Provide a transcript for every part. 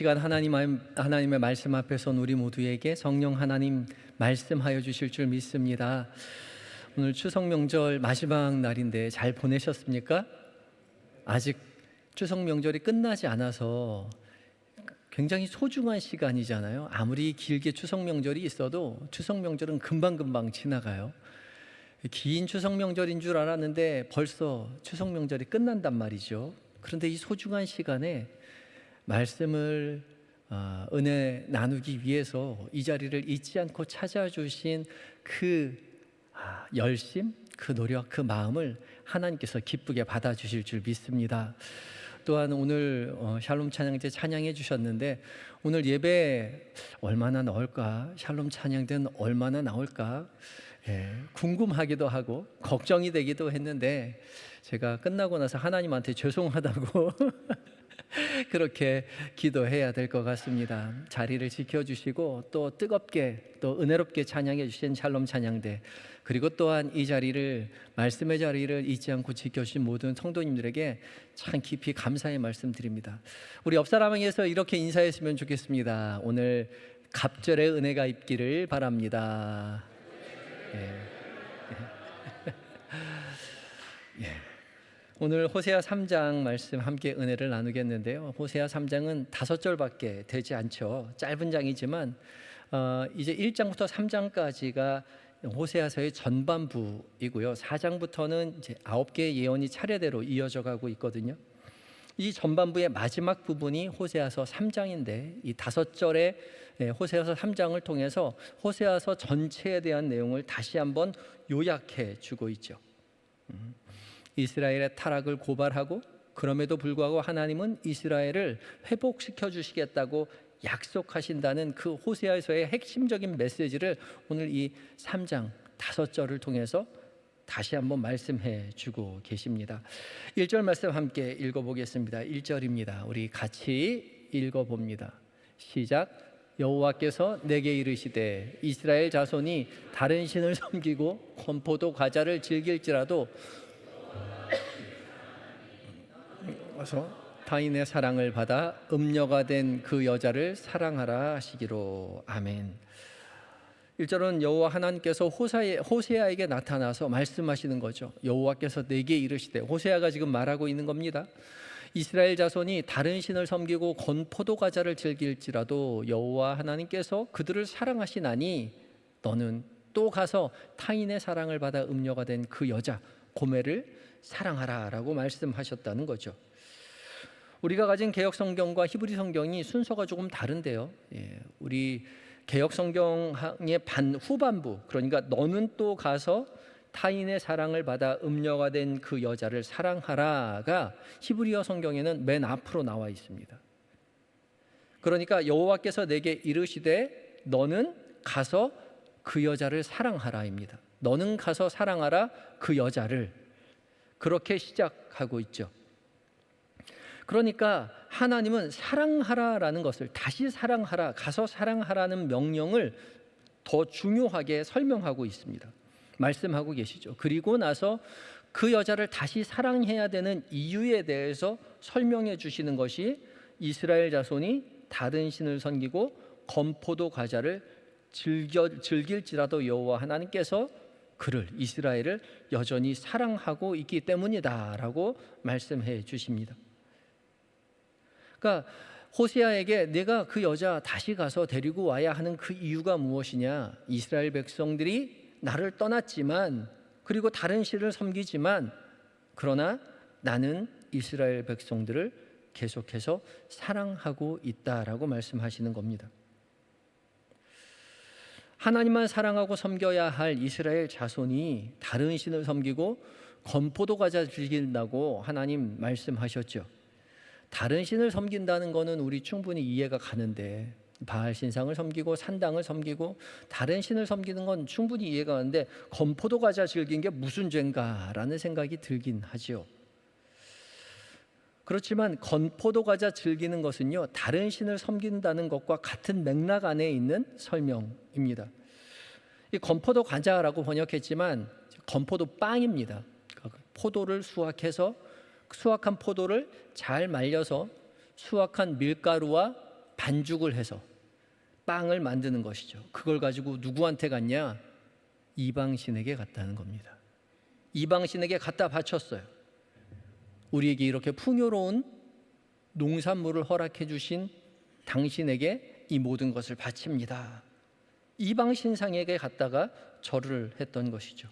시간 하나님 하나님의 말씀 앞에서 우리 모두에게 성령 하나님 말씀하여 주실 줄 믿습니다. 오늘 추석 명절 마지막 날인데 잘 보내셨습니까? 아직 추석 명절이 끝나지 않아서 굉장히 소중한 시간이잖아요. 아무리 길게 추석 명절이 있어도 추석 명절은 금방금방 지나가요. 긴 추석 명절인 줄 알았는데 벌써 추석 명절이 끝난단 말이죠. 그런데 이 소중한 시간에 말씀을 어, 은혜 나누기 위해서 이 자리를 잊지 않고 찾아주신 그 아, 열심, 그 노력, 그 마음을 하나님께서 기쁘게 받아주실 줄 믿습니다. 또한 오늘 어, 샬롬 찬양제 찬양해 주셨는데 오늘 예배 얼마나 나올까? 샬롬 찬양대는 얼마나 나올까? 예, 궁금하기도 하고 걱정이 되기도 했는데 제가 끝나고 나서 하나님한테 죄송하다고 그렇게 기도해야 될 것 같습니다. 자리를 지켜주시고 또 뜨겁게 또 은혜롭게 찬양해 주신 샬롬 찬양대 그리고 또한 이 자리를 말씀의 자리를 잊지 않고 지켜주신 모든 성도님들에게 참 깊이 감사의 말씀드립니다. 우리 옆 사람에게서 이렇게 인사했으면 좋겠습니다. 오늘 갑절의 은혜가 있기를 바랍니다. 예. 예. 오늘 호세아 3장 말씀 함께 은혜를 나누겠는데요. 호세아 3장은 다섯 절밖에 되지 않죠. 짧은 장이지만 어, 이제 1장부터 3장까지가 호세아서의 전반부이고요. 4장부터는 이제 아홉 개의 예언이 차례대로 이어져 가고 있거든요. 이 전반부의 마지막 부분이 호세아서 3장인데 이 다섯 절의 예, 호세아서 3장을 통해서 호세아서 전체에 대한 내용을 다시 한번 요약해 주고 있죠. 음, 이스라엘의 타락을 고발하고 그럼에도 불구하고 하나님은 이스라엘을 회복시켜 주시겠다고 약속하신다는 그 호세아서의 핵심적인 메시지를 오늘 이 3장 다섯 절을 통해서 다시 한번 말씀해 주고 계십니다. 1절 말씀 함께 읽어 보겠습니다. 1절입니다. 우리 같이 읽어 봅니다. 시작 여호와께서 내게 이르시되 이스라엘 자손이 다른 신을 섬기고 건포도 과자를 즐길지라도 와서 타인의 사랑을 받아 음녀가 된 그 여자를 사랑하라 하시기로 아멘. 1절은 여호와 하나님께서 호사에, 호세아에게 나타나서 말씀하시는 거죠. 여호와께서 내게 이르시되 호세아가 지금 말하고 있는 겁니다. 이스라엘 자손이 다른 신을 섬기고 건 포도 과자를 즐길지라도 여호와 하나님께서 그들을 사랑하시나니 너는 또 가서 타인의 사랑을 받아 음녀가 된 그 여자 고매를 사랑하라라고 말씀하셨다는 거죠. 우리가 가진 개혁 성경과 히브리 성경이 순서가 조금 다른데요. 예, 우리 개혁 성경의 반 후반부 그러니까 너는 또 가서 타인의 사랑을 받아 음녀가 된 그 여자를 사랑하라가 히브리어 성경에는 맨 앞으로 나와 있습니다. 그러니까 여호와께서 내게 이르시되 너는 가서 그 여자를 사랑하라입니다. 너는 가서 사랑하라 그 여자를 그렇게 시작하고 있죠. 그러니까 하나님은 사랑하라라는 것을 다시 사랑하라, 가서 사랑하라는 명령을 더 중요하게 설명하고 있습니다. 말씀하고 계시죠. 그리고 나서 그 여자를 다시 사랑해야 되는 이유에 대해서 설명해 주시는 것이 이스라엘 자손이 다른 신을 섬기고 건포도 과자를 즐겨, 즐길지라도 여호와 하나님께서 그를 이스라엘을 여전히 사랑하고 있기 때문이다라고 말씀해 주십니다. 그러니까 호세아에게 내가 그 여자 다시 가서 데리고 와야 하는 그 이유가 무엇이냐? 이스라엘 백성들이 나를 떠났지만 그리고 다른 신을 섬기지만 그러나 나는 이스라엘 백성들을 계속해서 사랑하고 있다라고 말씀하시는 겁니다. 하나님만 사랑하고 섬겨야 할 이스라엘 자손이 다른 신을 섬기고 건포도 과자 즐긴다고 하나님 말씀하셨죠. 다른 신을 섬긴다는 것은 우리 충분히 이해가 가는데 바알 신상을 섬기고 산당을 섬기고 다른 신을 섬기는 건 충분히 이해가 가는데 건포도 과자 즐긴 게 무슨 죄인가라는 생각이 들긴 하지요. 그렇지만 건포도 과자 즐기는 것은요 다른 신을 섬긴다는 것과 같은 맥락 안에 있는 설명입니다. 이 건포도 과자라고 번역했지만 건포도 빵입니다. 포도를 수확해서 수확한 포도를 잘 말려서 수확한 밀가루와 반죽을 해서 빵을 만드는 것이죠. 그걸 가지고 누구한테 갔냐? 이방신에게 갔다는 겁니다. 이방신에게 갖다 바쳤어요. 우리에게 이렇게 풍요로운 농산물을 허락해 주신 당신에게 이 모든 것을 바칩니다. 이방 신상에게 갔다가 절을 했던 것이죠.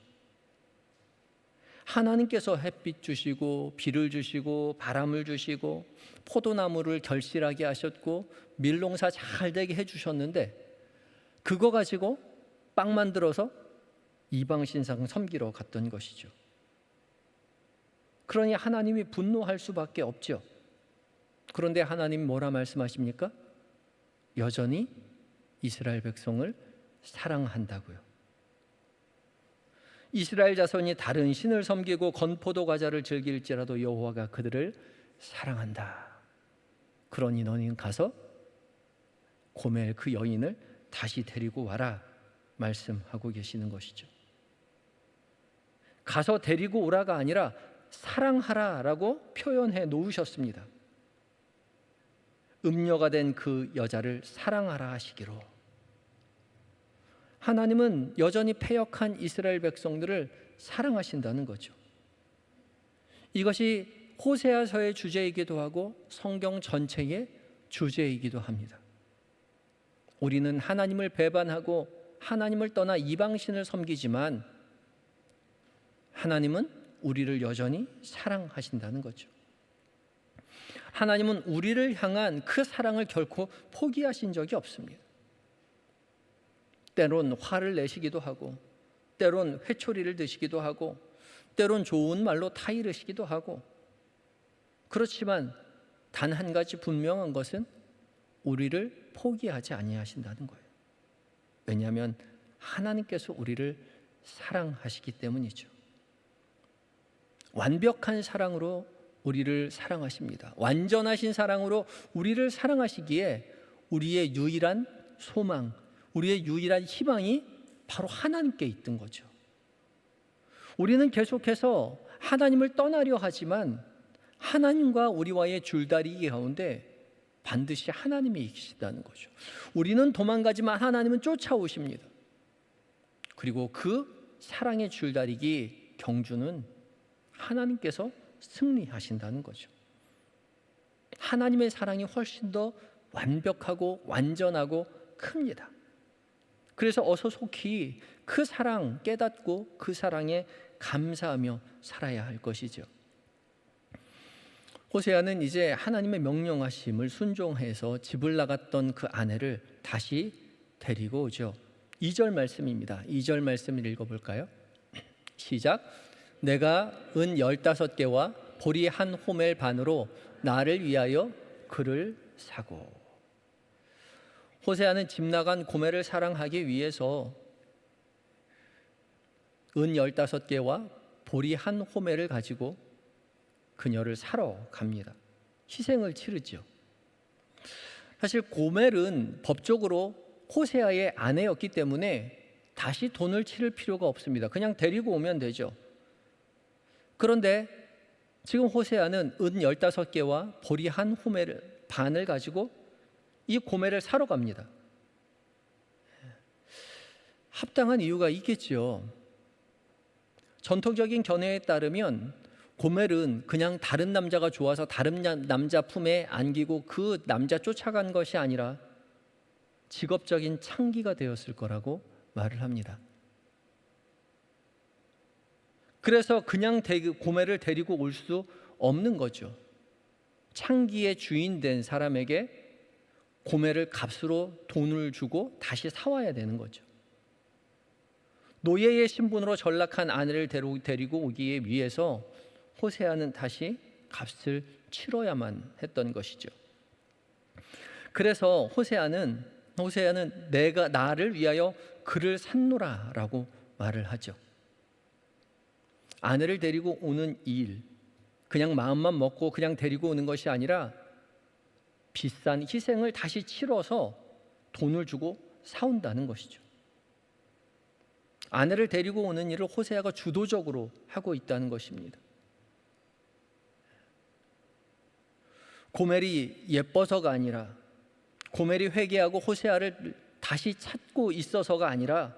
하나님께서 햇빛 주시고 비를 주시고 바람을 주시고 포도나무를 결실하게 하셨고 밀농사 잘 되게 해 주셨는데 그거 가지고 빵 만들어서 이방 신상 섬기러 갔던 것이죠. 그러니 하나님이 분노할 수밖에 없죠. 그런데 하나님 뭐라 말씀하십니까? 여전히 이스라엘 백성을 사랑한다고요. 이스라엘 자손이 다른 신을 섬기고 건포도 과자를 즐길지라도 여호와가 그들을 사랑한다. 그러니 너는 가서 고멜 그 여인을 다시 데리고 와라 말씀하고 계시는 것이죠. 가서 데리고 오라가 아니라 사랑하라라고 표현해 놓으셨습니다. 음녀가 된 그 여자를 사랑하라 하시기로 하나님은 여전히 패역한 이스라엘 백성들을 사랑하신다는 거죠. 이것이 호세아서의 주제이기도 하고 성경 전체의 주제이기도 합니다. 우리는 하나님을 배반하고 하나님을 떠나 이방신을 섬기지만 하나님은 우리를 여전히 사랑하신다는 거죠. 하나님은 우리를 향한 그 사랑을 결코 포기하신 적이 없습니다. 때론 화를 내시기도 하고, 때론 회초리를 드시기도 하고, 때론 좋은 말로 타이르시기도 하고, 그렇지만 단 한 가지 분명한 것은 우리를 포기하지 아니하신다는 거예요. 왜냐하면 하나님께서 우리를 사랑하시기 때문이죠. 완벽한 사랑으로 우리를 사랑하십니다. 완전하신 사랑으로 우리를 사랑하시기에 우리의 유일한 소망, 우리의 유일한 희망이 바로 하나님께 있던 거죠. 우리는 계속해서 하나님을 떠나려 하지만 하나님과 우리와의 줄다리기 가운데 반드시 하나님이 계시다는 거죠. 우리는 도망가지만 하나님은 쫓아오십니다. 그리고 그 사랑의 줄다리기 경주는 하나님께서 승리하신다는 거죠. 하나님의 사랑이 훨씬 더 완벽하고 완전하고 큽니다. 그래서 어서 속히 그 사랑 깨닫고 그 사랑에 감사하며 살아야 할 것이죠. 호세아는 이제 하나님의 명령하심을 순종해서 집을 나갔던 그 아내를 다시 데리고 오죠. 2절 말씀입니다. 2절 말씀을 읽어 볼까요? 시작. 내가 은 열다섯 개와 보리 한 호멜 반으로 나를 위하여 그를 사고 호세아는 집 나간 고멜을 사랑하기 위해서 은 열다섯 개와 보리 한 호멜을 가지고 그녀를 사러 갑니다. 희생을 치르죠. 사실 고멜은 법적으로 호세아의 아내였기 때문에 다시 돈을 치를 필요가 없습니다. 그냥 데리고 오면 되죠. 그런데 지금 호세아는 은 15개와 보리 한 호매를 반을 가지고 이 고매를 사러 갑니다. 합당한 이유가 있겠지요. 전통적인 견해에 따르면 고멜은 그냥 다른 남자가 좋아서 다른 남자 품에 안기고 그 남자 쫓아간 것이 아니라 직업적인 창기가 되었을 거라고 말을 합니다. 그래서 그냥 고매를 데리고 올 수 없는 거죠. 창기의 주인 된 사람에게 고매를 값으로 돈을 주고 다시 사와야 되는 거죠. 노예의 신분으로 전락한 아내를 데리고 오기에 위해서 호세아는 다시 값을 치러야만 했던 것이죠. 그래서 호세아는 호세아는 내가 나를 위하여 그를 샀노라라고 말을 하죠. 아내를 데리고 오는 일, 그냥 마음만 먹고 그냥 데리고 오는 것이 아니라 비싼 희생을 다시 치러서 돈을 주고 사온다는 것이죠. 아내를 데리고 오는 일을 호세아가 주도적으로 하고 있다는 것입니다. 고멜이 예뻐서가 아니라 고멜이 회개하고 호세아를 다시 찾고 있어서가 아니라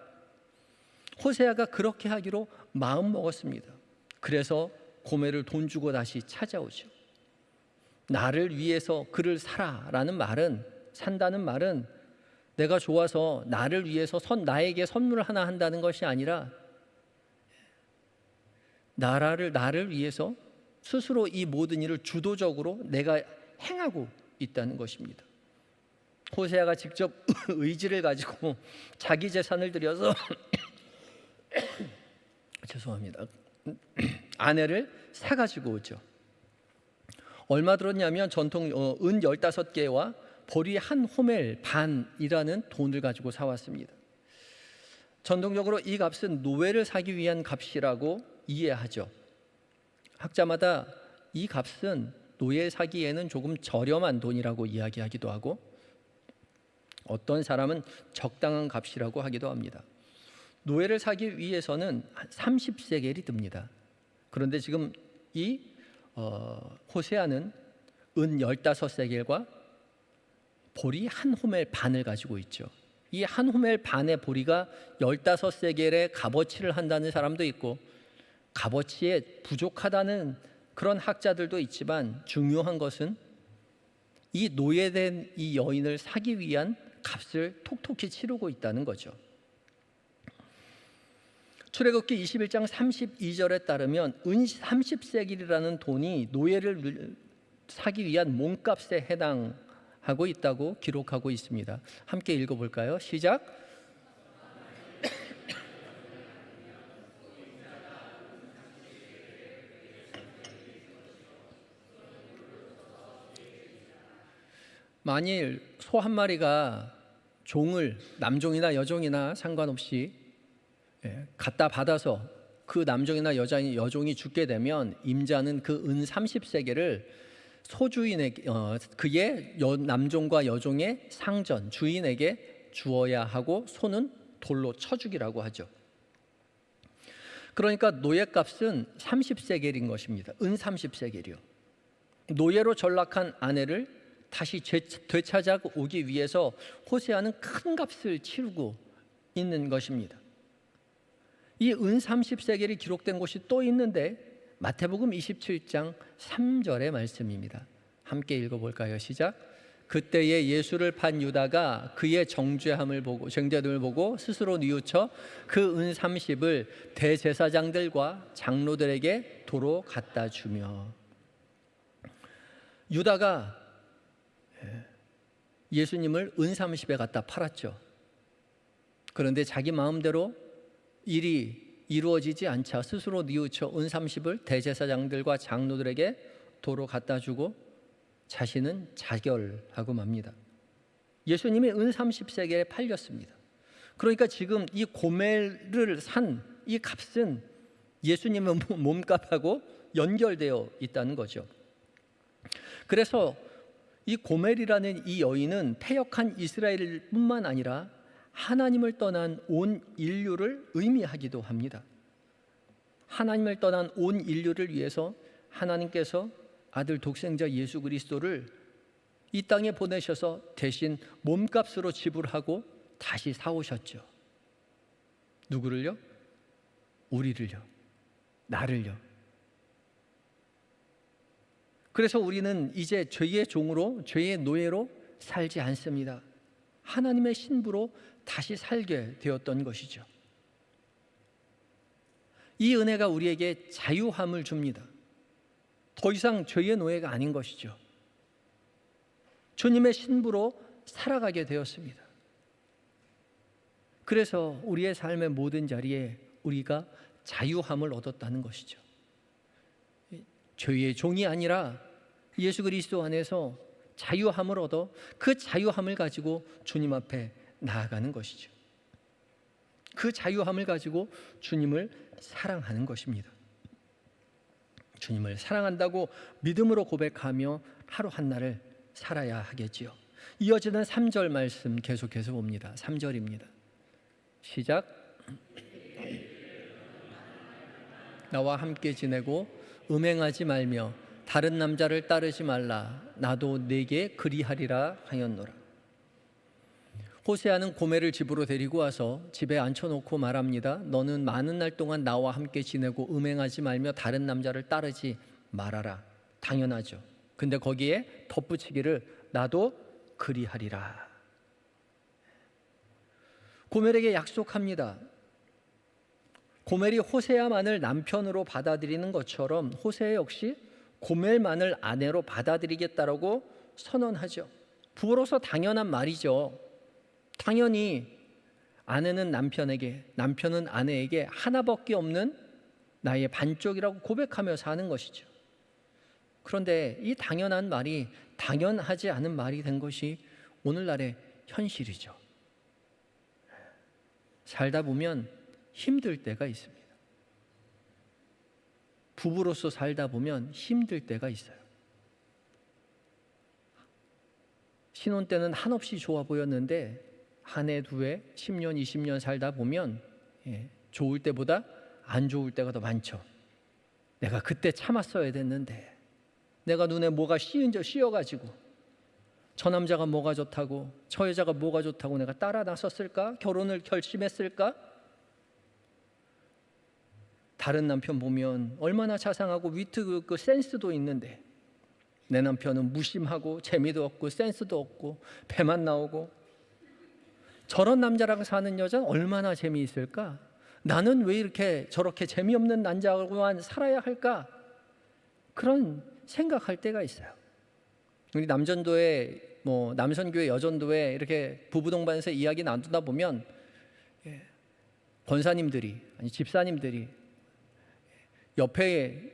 호세아가 그렇게 하기로 마음 먹었습니다. 그래서 고멜을 돈 주고 다시 찾아오죠. 나를 위해서 그를 사라라는 말은 산다는 말은 내가 좋아서 나를 위해서 선 나에게 선물을 하나 한다는 것이 아니라 나라를 나를 위해서 스스로 이 모든 일을 주도적으로 내가 행하고 있다는 것입니다. 호세아가 직접 의지를 가지고 자기 재산을 들여서 죄송합니다. 아내를 사 가지고 오죠. 얼마 들었냐면 전통 어, 은 15개와 보리 한 호멜 반이라는 돈을 가지고 사왔습니다. 전통적으로 이 값은 노예를 사기 위한 값이라고 이해하죠. 학자마다 이 값은 노예 사기에는 조금 저렴한 돈이라고 이야기하기도 하고 어떤 사람은 적당한 값이라고 하기도 합니다. 노예를 사기 위해서는 30세겔이 듭니다. 그런데 지금 이 어, 호세아는 은 15세겔과 보리 한 호멜 반을 가지고 있죠. 이 한 호멜 반의 보리가 15세겔의 값어치를 한다는 사람도 있고 값어치에 부족하다는 그런 학자들도 있지만 중요한 것은 이 노예된 이 여인을 사기 위한 값을 톡톡히 치르고 있다는 거죠. 출애굽기 21장 32절에 따르면 은 30세길이라는 돈이 노예를 사기 위한 몸값에 해당하고 있다고 기록하고 있습니다. 함께 읽어 볼까요? 시작. 만일 소 한 마리가 종을 남종이나 여종이나 상관없이 예, 갖다 받아서 그 남종이나 여자인 여종이 죽게 되면 임자는 그 은 30세계를 소주인에게 어, 그의 여, 남종과 여종의 상전 주인에게 주어야 하고 소는 돌로 쳐 죽이라고 하죠. 그러니까 노예값은 30세겔인 것입니다. 은 30세겔이요. 노예로 전락한 아내를 다시 되찾아 오기 위해서 호세아는 큰 값을 치르고 있는 것입니다. 이은 30세겔이 기록된 곳이 또 있는데 마태복음 27장 3절의 말씀입니다. 함께 읽어볼까요? 시작. 그때에 예수를 판 유다가 그의 정죄함을 보고 정죄됨을 보고 스스로 뉘우쳐 그 은 30을 대제사장들과 장로들에게 도로 갖다 주며 유다가 예수님을 은 30에 갖다 팔았죠. 그런데 자기 마음대로 일이 이루어지지 않자 스스로 뉘우쳐 은 30을 대제사장들과 장로들에게 도로 갖다 주고 자신은 자결하고 맙니다. 예수님이 은 30세계에 팔렸습니다. 그러니까 지금 이 고멜을 산 이 값은 예수님의 몸값하고 연결되어 있다는 거죠. 그래서 이 고멜이라는 이 여인은 패역한 이스라엘뿐만 아니라 하나님을 떠난 온 인류를 의미하기도 합니다. 하나님을 떠난 온 인류를 위해서 하나님께서 아들 독생자 예수 그리스도를 이 땅에 보내셔서 대신 몸값으로 지불하고 다시 사오셨죠. 누구를요? 우리를요. 나를요. 그래서 우리는 이제 죄의 종으로, 죄의 노예로 살지 않습니다. 하나님의 신부로 다시 살게 되었던 것이죠. 이 은혜가 우리에게 자유함을 줍니다. 더 이상 죄의 노예가 아닌 것이죠. 주님의 신부로 살아가게 되었습니다. 그래서 우리의 삶의 모든 자리에 우리가 자유함을 얻었다는 것이죠. 죄의 종이 아니라 예수 그리스도 안에서 자유함을 얻어 그 자유함을 가지고 주님 앞에 나아가는 것이죠. 그 자유함을 가지고 주님을 사랑하는 것입니다. 주님을 사랑한다고 믿음으로 고백하며 하루 한날을 살아야 하겠지요. 이어지는 3절 말씀 계속해서 봅니다. 3절입니다. 시작. 나와 함께 지내고 음행하지 말며 다른 남자를 따르지 말라 나도 네게 그리하리라 하였노라 호세아는 고멜을 집으로 데리고 와서 집에 앉혀놓고 말합니다. 너는 많은 날 동안 나와 함께 지내고 음행하지 말며 다른 남자를 따르지 말아라. 당연하죠. 근데 거기에 덧붙이기를 나도 그리하리라. 고멜에게 약속합니다. 고멜이 호세아만을 남편으로 받아들이는 것처럼 호세 역시 고멜만을 아내로 받아들이겠다라고 선언하죠. 부부로서 당연한 말이죠. 당연히 아내는 남편에게, 남편은 아내에게 하나밖에 없는 나의 반쪽이라고 고백하며 사는 것이죠. 그런데 이 당연한 말이 당연하지 않은 말이 된 것이 오늘날의 현실이죠. 살다 보면 힘들 때가 있습니다. 부부로서 살다 보면 힘들 때가 있어요. 신혼 때는 한없이 좋아 보였는데 한 해, 두 해, 10년, 20년 살다 보면 예, 좋을 때보다 안 좋을 때가 더 많죠. 내가 그때 참았어야 됐는데 내가 눈에 뭐가 씌은 저 씌어가지고 저 남자가 뭐가 좋다고 저 여자가 뭐가 좋다고 내가 따라 나섰을까? 결혼을 결심했을까? 다른 남편 보면 얼마나 자상하고 위트 그, 그 센스도 있는데 내 남편은 무심하고 재미도 없고 센스도 없고 배만 나오고 저런 남자랑 사는 여자는 얼마나 재미있을까? 나는 왜 이렇게 저렇게 재미없는 남자하고만 살아야 할까? 그런 생각할 때가 있어요. 우리 남전도에 뭐 남선교회 여전도에 이렇게 부부 동반에서 이야기 나누다 보면 예, 권사님들이 아니 집사님들이 옆에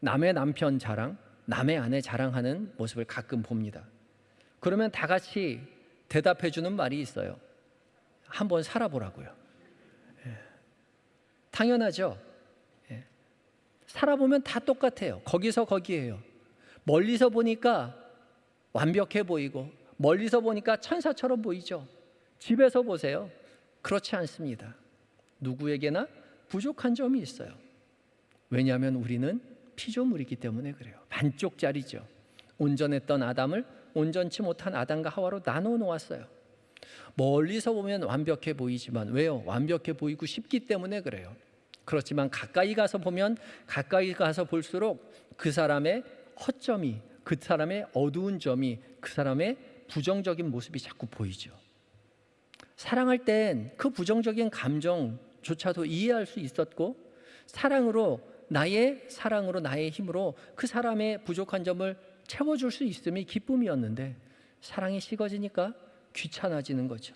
남의 남편 자랑, 남의 아내 자랑하는 모습을 가끔 봅니다. 그러면 다 같이 대답해 주는 말이 있어요. 한번 살아보라고요. 예. 당연하죠. 예. 살아보면 다 똑같아요. 거기서 거기에요. 멀리서 보니까 완벽해 보이고 멀리서 보니까 천사처럼 보이죠. 집에서 보세요. 그렇지 않습니다. 누구에게나 부족한 점이 있어요. 왜냐하면 우리는 피조물이기 때문에 그래요. 반쪽짜리죠. 온전했던 아담을 온전치 못한 아담과 하와로 나눠 놓았어요. 멀리서 보면 완벽해 보이지만 왜요? 완벽해 보이고 싶기 때문에 그래요. 그렇지만 가까이 가서 보면 가까이 가서 볼수록 그 사람의 허점이 그 사람의 어두운 점이 그 사람의 부정적인 모습이 자꾸 보이죠. 사랑할 땐 그 부정적인 감정조차도 이해할 수 있었고 사랑으로 나의 사랑으로 나의 힘으로 그 사람의 부족한 점을 채워줄 수 있음이 기쁨이었는데 사랑이 식어지니까 귀찮아지는 거죠.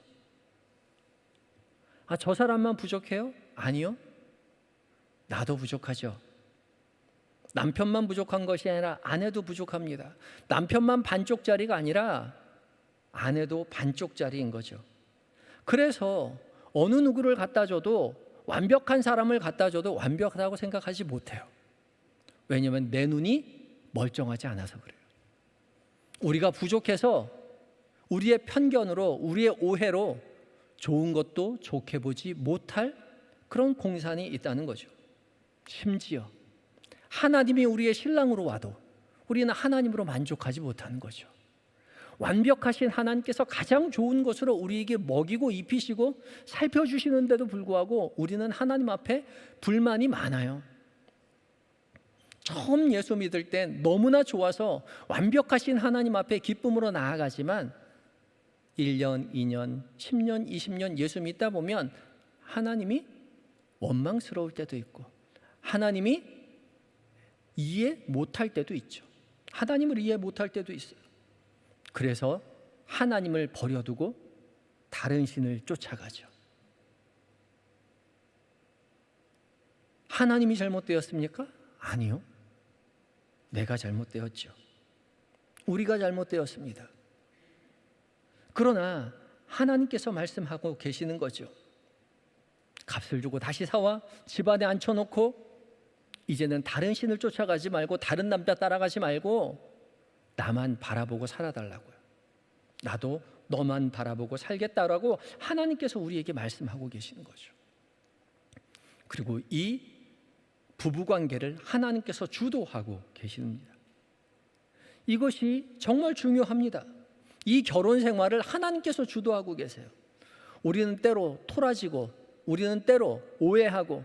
아, 저 사람만 부족해요? 아니요. 나도 부족하죠. 남편만 부족한 것이 아니라 아내도 부족합니다. 남편만 반쪽짜리가 아니라 아내도 반쪽짜리인 거죠. 그래서 어느 누구를 갖다 줘도 완벽한 사람을 갖다 줘도 완벽하다고 생각하지 못해요. 왜냐하면 내 눈이 멀쩡하지 않아서 그래요. 우리가 부족해서 우리의 편견으로 우리의 오해로 좋은 것도 좋게 보지 못할 그런 공산이 있다는 거죠. 심지어 하나님이 우리의 신랑으로 와도 우리는 하나님으로 만족하지 못하는 거죠. 완벽하신 하나님께서 가장 좋은 것으로 우리에게 먹이고 입히시고 살펴주시는데도 불구하고 우리는 하나님 앞에 불만이 많아요. 처음 예수 믿을 때 너무나 좋아서 완벽하신 하나님 앞에 기쁨으로 나아가지만 1년, 2년, 10년, 20년 예수 믿다 보면 하나님이 원망스러울 때도 있고 하나님이 이해 못할 때도 있죠. 하나님을 이해 못할 때도 있어요. 그래서 하나님을 버려두고 다른 신을 쫓아가죠. 하나님이 잘못되었습니까? 아니요. 내가 잘못되었죠. 우리가 잘못되었습니다. 그러나 하나님께서 말씀하고 계시는 거죠. 값을 주고 다시 사와 집안에 앉혀놓고 이제는 다른 신을 쫓아가지 말고 다른 남자 따라가지 말고 나만 바라보고 살아달라고요. 나도 너만 바라보고 살겠다라고 하나님께서 우리에게 말씀하고 계시는 거죠. 그리고 이 부부 관계를 하나님께서 주도하고 계십니다. 이것이 정말 중요합니다. 이 결혼 생활을 하나님께서 주도하고 계세요. 우리는 때로 토라지고 우리는 때로 오해하고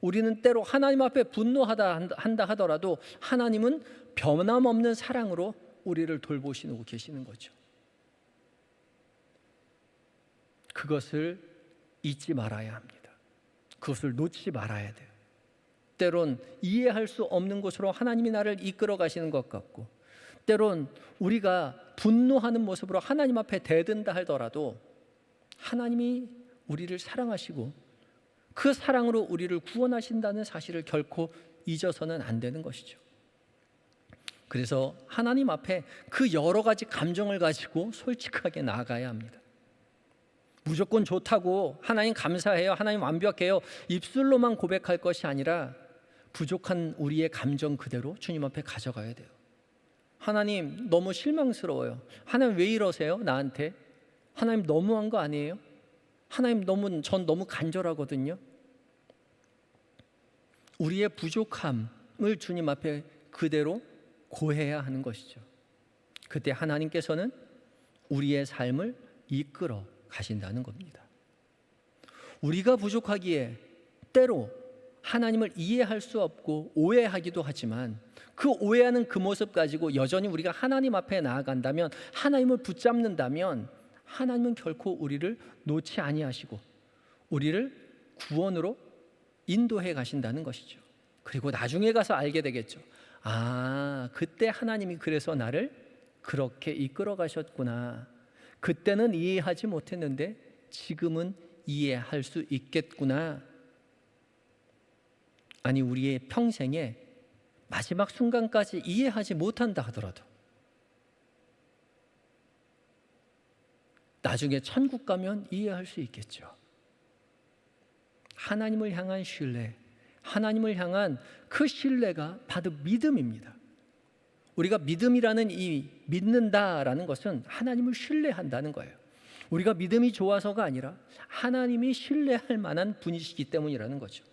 우리는 때로 하나님 앞에 분노하다 한다 하더라도 하나님은 변함없는 사랑으로 우리를 돌보시고 계시는 거죠. 그것을 잊지 말아야 합니다. 그것을 놓지 말아야 돼요. 때론 이해할 수 없는 곳으로 하나님이 나를 이끌어 가시는 것 같고 때론 우리가 분노하는 모습으로 하나님 앞에 대든다 하더라도 하나님이 우리를 사랑하시고 그 사랑으로 우리를 구원하신다는 사실을 결코 잊어서는 안 되는 것이죠. 그래서 하나님 앞에 그 여러 가지 감정을 가지고 솔직하게 나아가야 합니다. 무조건 좋다고 하나님 감사해요. 하나님 완벽해요. 입술로만 고백할 것이 아니라 부족한 우리의 감정 그대로 주님 앞에 가져가야 돼요. 하나님 너무 실망스러워요. 하나님 왜 이러세요? 나한테? 하나님 너무한 거 아니에요? 하나님 너무 전 너무 간절하거든요. 우리의 부족함을 주님 앞에 그대로 고해야 하는 것이죠. 그때 하나님께서는 우리의 삶을 이끌어 가신다는 겁니다. 우리가 부족하기에 때로 하나님을 이해할 수 없고 오해하기도 하지만 그 오해하는 그 모습 가지고 여전히 우리가 하나님 앞에 나아간다면 하나님을 붙잡는다면 하나님은 결코 우리를 놓지 아니하시고 우리를 구원으로 인도해 가신다는 것이죠. 그리고 나중에 가서 알게 되겠죠. 아, 그때 하나님이 그래서 나를 그렇게 이끌어 가셨구나. 그때는 이해하지 못했는데 지금은 이해할 수 있겠구나. 아니, 우리의 평생에 마지막 순간까지 이해하지 못한다 하더라도 나중에 천국 가면 이해할 수 있겠죠. 하나님을 향한 신뢰, 하나님을 향한 그 신뢰가 바로 믿음입니다. 우리가 믿음이라는 이 믿는다라는 것은 하나님을 신뢰한다는 거예요. 우리가 믿음이 좋아서가 아니라 하나님이 신뢰할 만한 분이시기 때문이라는 거죠.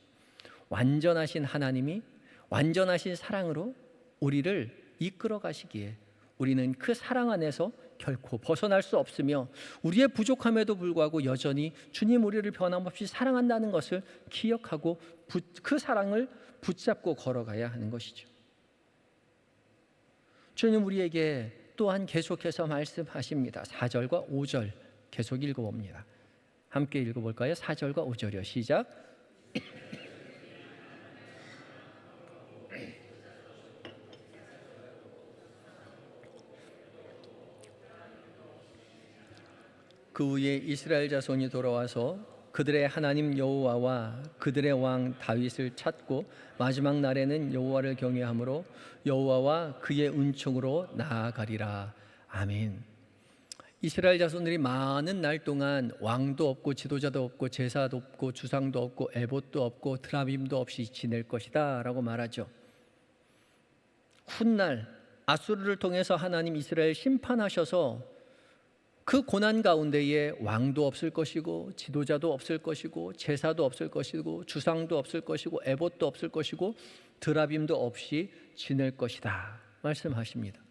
완전하신 하나님이 완전하신 사랑으로 우리를 이끌어 가시기에 우리는 그 사랑 안에서 결코 벗어날 수 없으며 우리의 부족함에도 불구하고 여전히 주님 우리를 변함없이 사랑한다는 것을 기억하고 그 사랑을 붙잡고 걸어가야 하는 것이죠. 주님 우리에게 또한 계속해서 말씀하십니다. 4절과 5절 계속 읽어봅니다. 함께 읽어볼까요? 4절과 5절이요. 시작. 그 후에 이스라엘 자손이 돌아와서 그들의 하나님 여호와와 그들의 왕 다윗을 찾고 마지막 날에는 여호와를 경외함으로 여호와와 그의 은총으로 나아가리라. 아멘. 이스라엘 자손들이 많은 날 동안 왕도 없고 지도자도 없고 제사도 없고 주상도 없고 에봇도 없고 드라빔도 없이 지낼 것이다라고 말하죠. 훗날 아수르를 통해서 하나님 이스라엘 심판하셔서 그 고난 가운데에 왕도 없을 것이고 지도자도 없을 것이고 제사도 없을 것이고 주상도 없을 것이고 에봇도 없을 것이고 드라빔도 없이 지낼 것이다 말씀하십니다.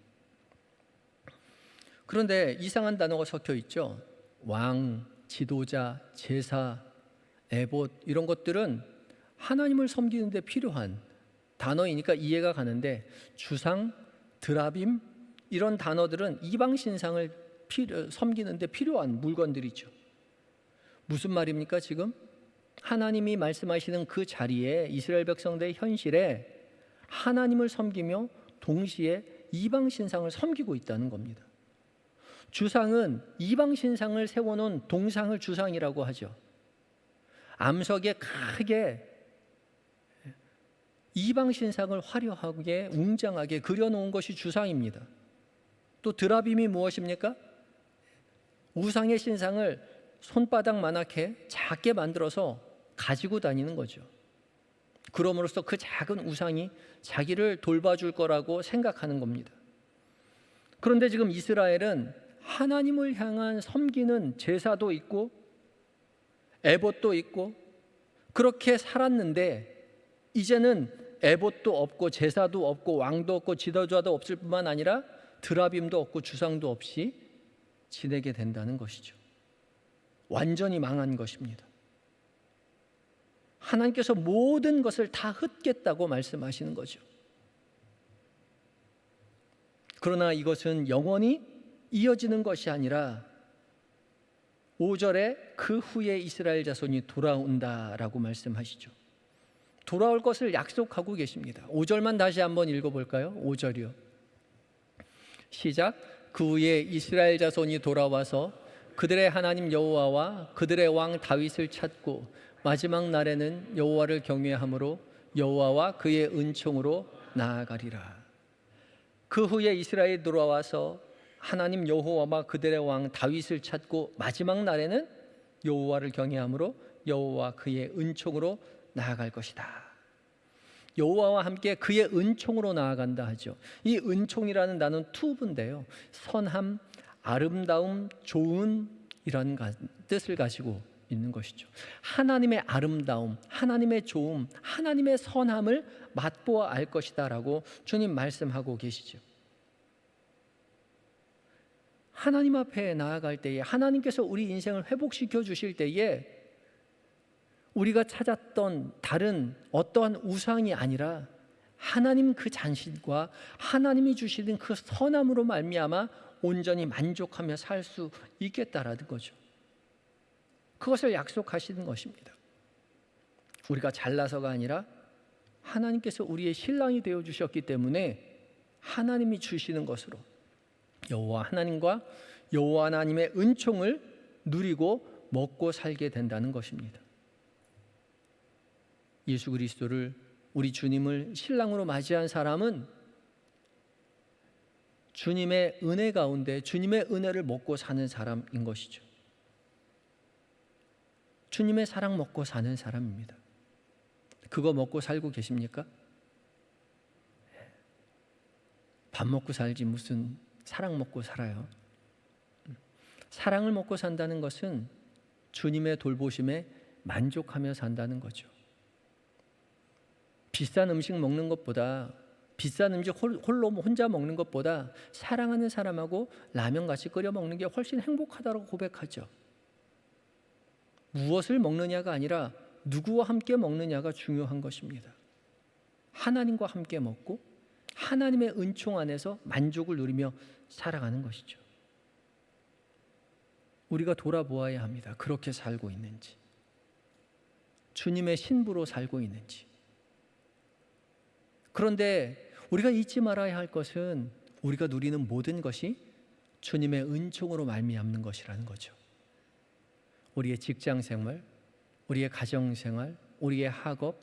그런데 이상한 단어가 섞여 있죠. 왕, 지도자, 제사, 에봇 이런 것들은 하나님을 섬기는 데 필요한 단어이니까 이해가 가는데 주상, 드라빔 이런 단어들은 이방 신상을 필요, 섬기는데 필요한 물건들이죠. 무슨 말입니까 지금? 하나님이 말씀하시는 그 자리에 이스라엘 백성들의 현실에 하나님을 섬기며 동시에 이방 신상을 섬기고 있다는 겁니다. 주상은 이방 신상을 세워놓은 동상을 주상이라고 하죠. 암석에 크게 이방 신상을 화려하게 웅장하게 그려놓은 것이 주상입니다. 또 드라빔이 무엇입니까? 우상의 신상을 손바닥만하게 작게 만들어서 가지고 다니는 거죠. 그럼으로써 그 작은 우상이 자기를 돌봐줄 거라고 생각하는 겁니다. 그런데 지금 이스라엘은 하나님을 향한 섬기는 제사도 있고 에봇도 있고 그렇게 살았는데 이제는 에봇도 없고 제사도 없고 왕도 없고 지도자도 없을 뿐만 아니라 드라빔도 없고 주상도 없이 지내게 된다는 것이죠. 완전히 망한 것입니다. 하나님께서 모든 것을 다 흩겠다고 말씀하시는 거죠. 그러나 이것은 영원히 이어지는 것이 아니라 5절에 그 후에 이스라엘 자손이 돌아온다라고 말씀하시죠. 돌아올 것을 약속하고 계십니다. 5절만 다시 한번 읽어볼까요? 5절이요. 시작. 그 후에 이스라엘 자손이 돌아와서 그들의 하나님 여호와와 그들의 왕 다윗을 찾고 마지막 날에는 여호와를 경외함으로 여호와와 그의 은총으로 나아가리라. 그 후에 이스라엘이 돌아와서 하나님 여호와와 그들의 왕 다윗을 찾고 마지막 날에는 여호와를 경외함으로 여호와 그의 은총으로 나아갈 것이다. 여호와와 함께 그의 은총으로 나아간다 하죠. 이 은총이라는 단어는 투부인데요. 선함, 아름다움, 좋은 이런 뜻을 가지고 있는 것이죠. 하나님의 아름다움, 하나님의 좋음, 하나님의 선함을 맛보아 알 것이다라고 주님 말씀하고 계시죠. 하나님 앞에 나아갈 때에 하나님께서 우리 인생을 회복시켜 주실 때에 우리가 찾았던 다른 어떠한 우상이 아니라 하나님 그 잔신과 하나님이 주시는 그 선함으로 말미암아 온전히 만족하며 살 수 있겠다라는 거죠. 그것을 약속하시는 것입니다. 우리가 잘나서가 아니라 하나님께서 우리의 신랑이 되어 주셨기 때문에 하나님이 주시는 것으로 여호와 하나님과 여호와 하나님의 은총을 누리고 먹고 살게 된다는 것입니다. 예수 그리스도를 우리 주님을 신랑으로 맞이한 사람은 주님의 은혜 가운데 주님의 은혜를 먹고 사는 사람인 것이죠. 주님의 사랑 먹고 사는 사람입니다. 그거 먹고 살고 계십니까? 밥 먹고 살지 무슨 사랑 먹고 살아요. 사랑을 먹고 산다는 것은 주님의 돌보심에 만족하며 산다는 거죠. 비싼 음식 먹는 것보다 비싼 음식 홀로 혼자 먹는 것보다 사랑하는 사람하고 라면 같이 끓여 먹는 게 훨씬 행복하다고 고백하죠. 무엇을 먹느냐가 아니라 누구와 함께 먹느냐가 중요한 것입니다. 하나님과 함께 먹고 하나님의 은총 안에서 만족을 누리며 살아가는 것이죠. 우리가 돌아보아야 합니다. 그렇게 살고 있는지. 주님의 신부로 살고 있는지. 그런데 우리가 잊지 말아야 할 것은 우리가 누리는 모든 것이 주님의 은총으로 말미암는 것이라는 거죠. 우리의 직장 생활, 우리의 가정 생활, 우리의 학업,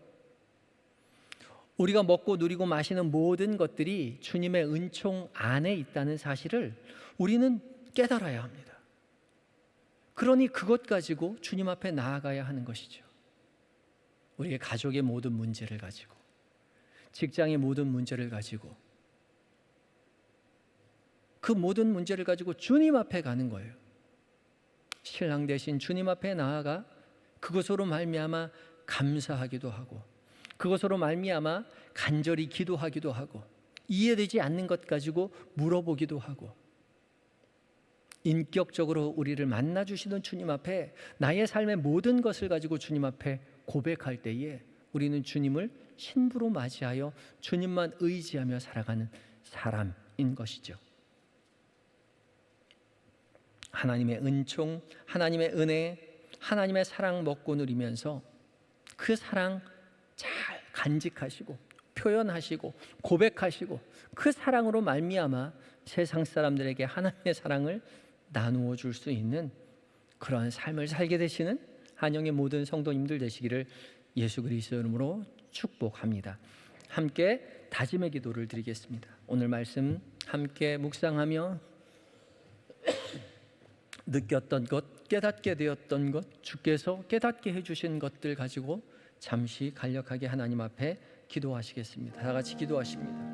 우리가 먹고 누리고 마시는 모든 것들이 주님의 은총 안에 있다는 사실을 우리는 깨달아야 합니다. 그러니 그것 가지고 주님 앞에 나아가야 하는 것이죠. 우리의 가족의 모든 문제를 가지고, 직장의 모든 문제를 가지고, 그 모든 문제를 가지고 주님 앞에 가는 거예요. 신랑 대신 주님 앞에 나아가 그것으로 말미암아 감사하기도 하고 그것으로 말미암아 간절히 기도하기도 하고 이해되지 않는 것 가지고 물어보기도 하고 인격적으로 우리를 만나 주시는 주님 앞에 나의 삶의 모든 것을 가지고 주님 앞에 고백할 때에 우리는 주님을 신부로 맞이하여 주님만 의지하며 살아가는 사람인 것이죠. 하나님의 은총, 하나님의 은혜, 하나님의 사랑 먹고 누리면서 그 사랑 잘 간직하시고 표현하시고 고백하시고 그 사랑으로 말미암아 세상 사람들에게 하나님의 사랑을 나누어 줄 수 있는 그러한 삶을 살게 되시는 한영의 모든 성도님들 되시기를 예수 그리스도 이름으로 축복합니다. 함께 다짐의 기도를 드리겠습니다. 오늘 말씀 함께 묵상하며 느꼈던 것, 깨닫게 되었던 것, 주께서 깨닫게 해주신 것들 가지고 잠시 간략하게 하나님 앞에 기도하시겠습니다. 다 같이 기도하십니다.